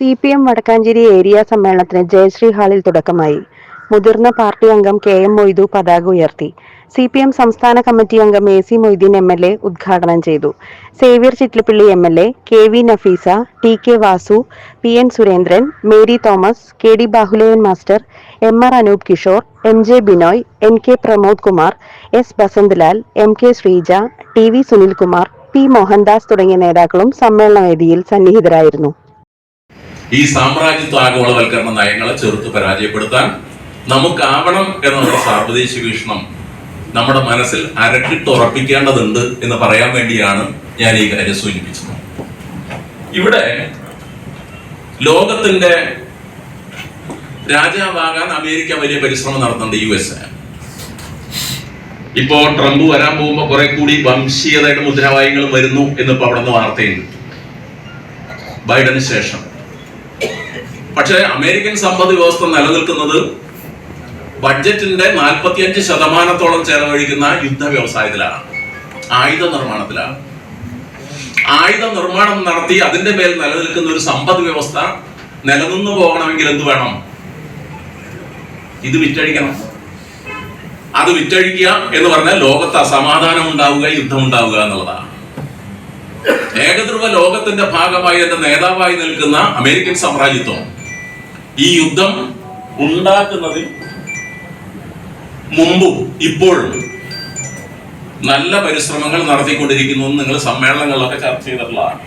C P M Vadakkanchery area സമ്മേളനത്തിന് ജയശ്രീ ഹാളിൽ തുടക്കമായി. മുതിർന്ന പാർട്ടി അംഗം കെ എം മൊയ്തു പതാക ഉയർത്തി. സി പി എം സംസ്ഥാന കമ്മിറ്റി അംഗം A C Moideen M L A ഉദ്ഘാടനം ചെയ്തു. Xavier Chittilappilly M L A K V Nafeesa T K Vasu P N Surendran Mary Thomas K D Bahuleyan master M R Anoop Kishore M J Binoy N K Pramod Kumar S Basanthlal M K Sreeja T V Sunilkumar P Mohandas തുടങ്ങിയ നേതാക്കളും സമ്മേളന വേദിയിൽ സന്നിഹിതരായിരുന്നു. ഈ സാമ്രാജ്യത്വ ആഗോളവൽക്കരണ നയങ്ങളെ ചെറുത്ത് പരാജയപ്പെടുത്താൻ നമുക്കാവണം എന്നുള്ള സാർവദേശിക വീക്ഷണം നമ്മുടെ മനസ്സിൽ അരക്കിട്ടുറപ്പിക്കേണ്ടതുണ്ട് എന്ന് പറയാൻ വേണ്ടിയാണ് ഞാൻ ഈ കാര്യം സൂചിപ്പിച്ചത്. ഇവിടെ ലോകത്തിന്റെ രാജാവാകാൻ അമേരിക്ക വലിയ പരിശ്രമം നടത്തുന്നുണ്ട് യു എസ് ഇപ്പോ ട്രംപ് വരാൻ പോകുമ്പോ കുറെ കൂടി വംശീയതയുടെ മുദ്രാവാക്യങ്ങൾ വരുന്നു അവിടെ നിന്ന് വാർത്തയുണ്ട്. ബൈഡന് ശേഷം. പക്ഷേ അമേരിക്കൻ സമ്പദ് വ്യവസ്ഥ നിലനിൽക്കുന്നത് ബഡ്ജറ്റിന്റെ നാൽപ്പത്തിയഞ്ച് ശതമാനത്തോളം ചെലവഴിക്കുന്ന യുദ്ധ വ്യവസായത്തിലാണ് ആയുധ നിർമ്മാണത്തിലാണ്. ആയുധ നിർമ്മാണം നടത്തി അതിന്റെ മേൽ നിലനിൽക്കുന്ന ഒരു സമ്പദ് വ്യവസ്ഥ നിലനിന്ന് പോകണമെങ്കിൽ എന്ത് വേണം? ഇത് വിറ്റഴിക്കണം. അത് വിറ്റഴിക്കുക എന്ന് പറഞ്ഞാൽ ലോകത്ത് അസമാധാനം ഉണ്ടാവുക യുദ്ധം ഉണ്ടാവുക എന്നുള്ളതാണ്. ഏകധ്രുവ ലോകത്തിന്റെ ഭാഗമായി എന്റെ നേതാവായി നിൽക്കുന്ന അമേരിക്കൻ സാമ്രാജ്യത്വം ഈ യുദ്ധം ഉണ്ടാക്കുന്നതിൽ മുമ്പും ഇപ്പോഴും നല്ല പരിശ്രമങ്ങൾ നടത്തിക്കൊണ്ടിരിക്കുന്നു നിങ്ങൾ സമ്മേളനങ്ങളിലൊക്കെ ചർച്ച ചെയ്തിട്ടുള്ളതാണ്.